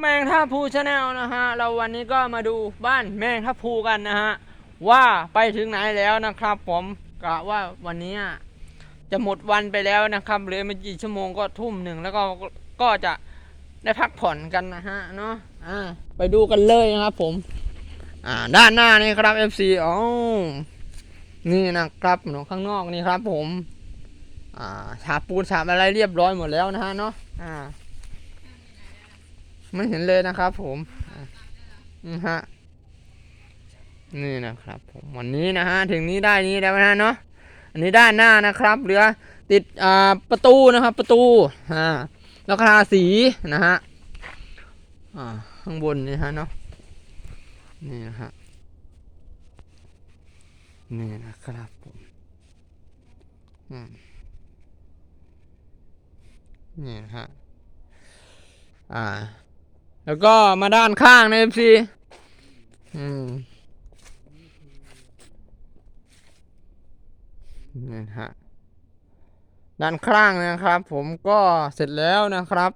แมงท่าภูชาแนลนะฮะ เราวันนี้ก็มาดูบ้านแมงท่าภูกันนะฮะ ว่าไปถึงไหนแล้วนะครับผมกะว่าวันนี้จะหมดวันไปแล้วนะครับเหลือไม่กี่ชั่วโมงก็ทุ่มหนึ่งแล้วก็ก็จะได้พักผ่อนกันนะฮะเนาะอ่าไปดูกันเลยนะครับผม อ่า ด้านหน้านี่ครับ FC อ๋อนี่นะครับหนูข้างนอกนี่ครับผม อ่าฉาบปูนฉาบอะไรเรียบร้อยหมดแล้วนะฮะเนาะอ่า ไม่เห็นเลยนะครับ ผมอะนี่ฮะนี่นะครับ ผมวันนี้นะฮะถึงนี้ได้นี้แล้วนะเนาะอันนี้ด้านหน้านะครับเหลือติดอ่าประตูนะครับ ประตูอ่าแล้วก็ทาสีนะฮะอ่าข้างบนนี่ฮะเนาะนี่นะฮะนี่นะครับผมอืมนี่นะฮะอ่า แล้วก็มาด้านข้างนะเอฟซีอืมนี่ฮะด้านข้างนะครับ ผมก็เสร็จแล้วนะครับ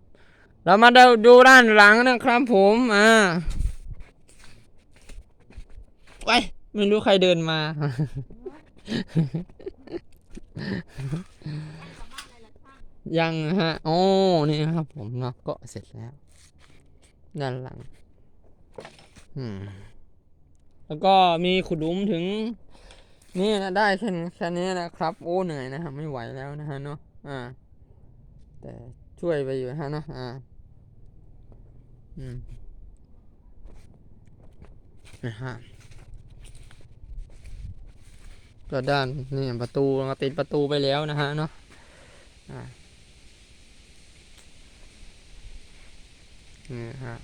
เรามาดูดูด้านหลังนะครับ ผมอ่าไว้ไม่รู้ใครเดินมา ยังฮะ โอ้ นี่ครับผมเนาะก็เสร็จแล้ว ด้านหลังอืมแล้วก็มีขุดหลุมถึง นี่นะได้แค่นี้แค่นี้นะครับ โอ้เหนื่อยนะครับไม่ไหวแล้วนะฮะเนาะอ่า แต่ช่วยไปอยู่ฮะเนาะอ่า อืมนะฮะก็ด้านนี่ประตูเราติดประตูไปแล้วนะฮะเนาะอ่านี่ฮะ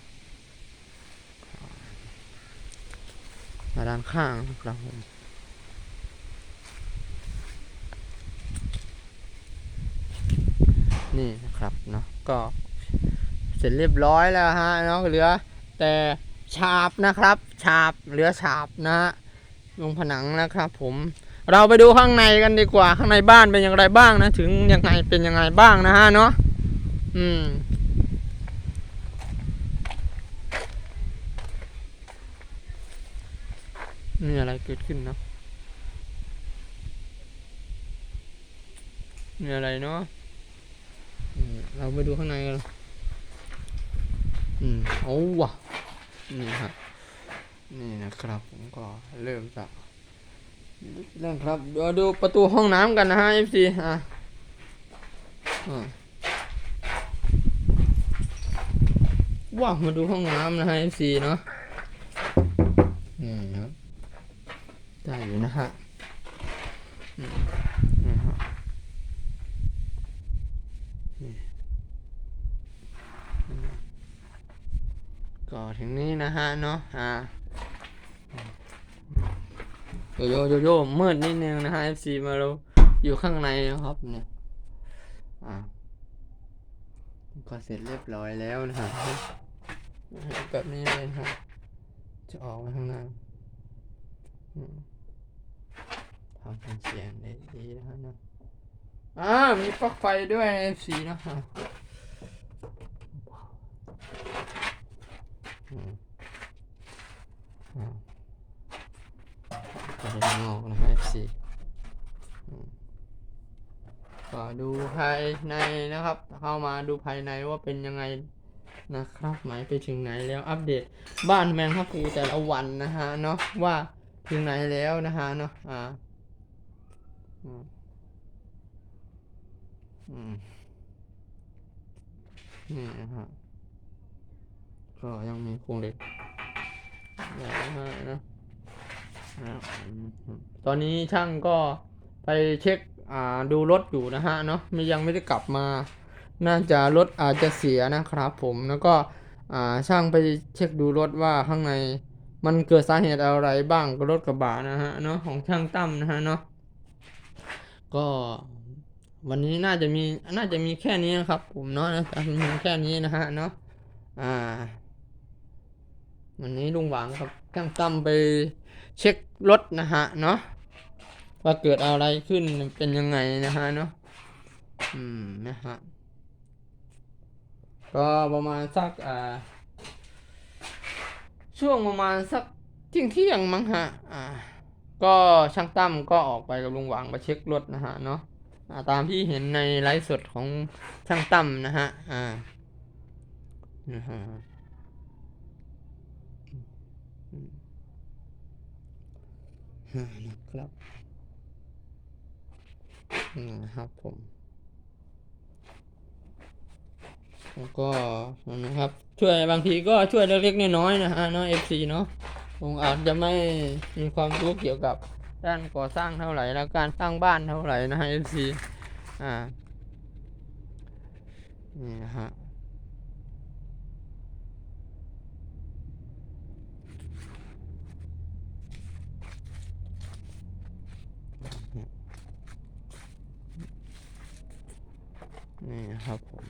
มาด้านข้างครับผมนี่นะครับเนาะก็เสร็จเรียบร้อยแล้วฮะเนาะเหลือแต่ฉาบนะครับฉาบเหลือฉาบนะฮะลงผนังนะครับ ผมเราไปดูข้างในกันดีกว่าข้างในบ้านเป็นอย่างไรบ้างนะ ถึงยังไงเป็นยังไงบ้างนะฮะเนาะอืม นี่อะไรเกิดขึ้นเนาะนี่อะไรเนาะเราไปดูข้างในกันอืมโอ้วะนี่ฮะนี่นะครับ ผมก็เริ่มจากเริ่มครับเดี๋ยวดูประตูห้องน้ำกันนะฮะ FC อะอะว้าวมาดูห้องน้ำนะฮะ FC เนาะนี่ครับ ได้อยู่นะฮะนะฮะนี่อืมก็ถึงนี้นะฮะเนาะอ่าโยโยโยโย่มืดนิดนึงนะฮะ FC มาเราอยู่ข้างในนะครับเนี่ยอ่าก็เสร็จเรียบร้อยแล้วนะฮะแบบนี้เลยนะฮะจะออกมาข้างหน้าอืมทำ เป็นเสียงได้ดีนะฮะนอะอ่ามีปลั๊กไฟด้วยใน FC นะฮะอืมอ่าก็ได้งอกนะฮะ FC ก็ดูภายในนะครับ เข้ามาดูภายในว่าเป็นยังไงนะครับหมายไปถึงไหนแล้วอัปเดตบ้านแมงครับภูแต่ละวันนะฮะเนาะว่าถึงไหนแล้วนะฮะเนาะอ่า อืมอืมนี่นะฮะก็ยังมีโครงเหล็กนะฮะนะตอนนี้ช่างก็ไปเช็คอ่าดูรถอยู่นะฮะเนาะไม่ยังไม่ได้กลับมา น่าจะรถอาจจะเสียนะครับ ผมแล้วก็อ่าช่างไปเช็คดูรถว่าข้างในมันเกิดสาเหตุอะไรบ้างกับรถกระบะนะฮะเนาะของช่างตั้มนะฮะเนาะ ก็วันนี้น่าจะมีน่าจะมีแค่นี้นะครับผมเนาะนะมีแค่นี้นะฮะเนาะอ่า วันนี้ลุงหวังครับช่างตั้มไปเช็ครถนะฮะเนาะว่าเกิดอะไรขึ้นเป็นยังไงนะฮะเนาะอืมนะฮะก็ประมาณสักอ่า ช่วงประมาณสักเที่ยงเที่ยงมั้งฮะอ่า ก็ช่างตั้มก็ออกไปกับลุงหวางมาเช็ครถนะฮะเนาะาตามที่เห็นในไลฟ์สดของช่างตั้มนะฮะอ่านะฮะอืมอ่าครับนี่นะครับผมแล้วก็นะครับช่วยบางทีก็ช่วยเล็กๆน้อยๆนะฮะเนาะ FC เนาะ ผมอาจจะไม่มีความรู้เกี่ยวกับด้านก่อสร้างเท่าไหร่แล้วการสร้างบ้านเท่าไหร่นะฮะ FC อ่านี่นะฮะนี่นะครับผม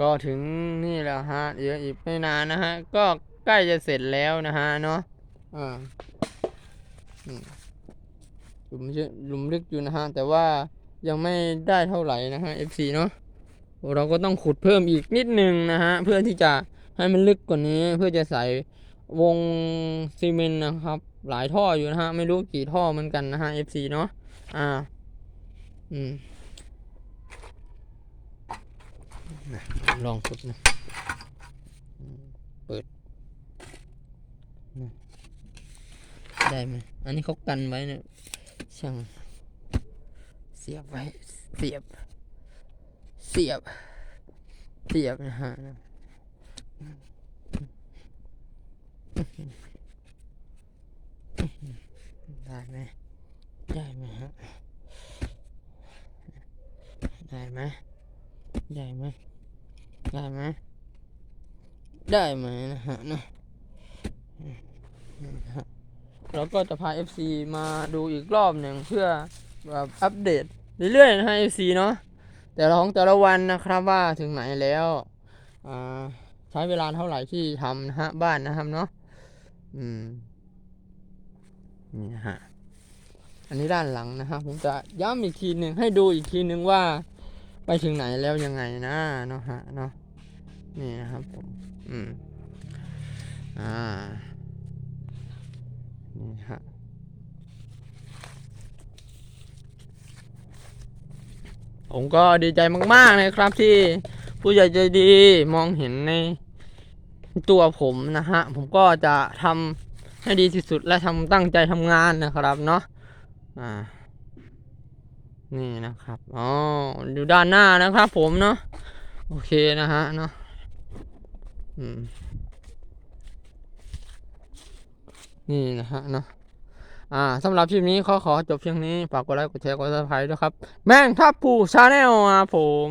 ก็ถึงนี่แล้วฮะเดี๋ยวอีกไม่นานนะฮะ ก็ ใกล้จะเสร็จแล้วนะฮะเนาะอ่าหลุมเยอะหลุมลึกอยู่นะฮะ แต่ว่ายังไม่ได้เท่าไหร่นะฮะ FC เนาะเราก็ต้องขุดเพิ่มอีกนิดนึงนะฮะ เพื่อที่จะให้มันลึกกว่านี้ เพื่อจะใส่วงซีเมนต์นะครับ หลายท่ออยู่นะฮะ ไม่รู้กี่ท่อเหมือนกันนะฮะ FC เนาะอ่า อืมลองสุดนะอืมเปิดนะ ได้ไหมอันนี้เขากันไว้เนี่ยช่างเสียบไว้ เสียบ เสียบ เสียบนะฮะได้ไหมได้ไหมฮะได้ไหมได้ไหมได้ไหมได้ไหมนะฮะนะ นะฮะเราก็จะพา FC มาดูอีกรอบหนึ่งเพื่อแบบอัปเดตเรื่อยๆนะฮะ FC เนาะแต่ละของแต่ละวันนะครับว่าถึงไหนแล้วใช้เวลาเท่าไหร่ที่ทำนะฮะบ้านนะครับเนาะอืมนี่ฮะอันนี้ด้านหลังนะฮะผมจะย้ำอีกทีหนึ่งให้ดูอีกทีหนึ่งว่า ไปถึงไหนแล้วยังไงนะเนาะฮะเนาะนี่นะครับผมอืม อ่า นี่ฮะ ผมก็ดีใจมากๆเลยครับที่ผู้ใหญ่ใจดีมองเห็นในตัวผมนะฮะ ผมก็จะทำให้ดีที่สุดและทำตั้งใจทำงานนะครับเนาะ อ่า นี่นะครับ อ๋อ อยู่ด้านหน้านะครับผมเนาะ โอเคนะฮะเนาะ อืม นี่นะฮะเนาะอ่าสำหรับคลิปนี้ขอขอจบเพียงนี้ ฝากกดไลค์กดแชร์กดซับสไครต์ด้วยครับ แม่งทับผู้ชาแนลอะผม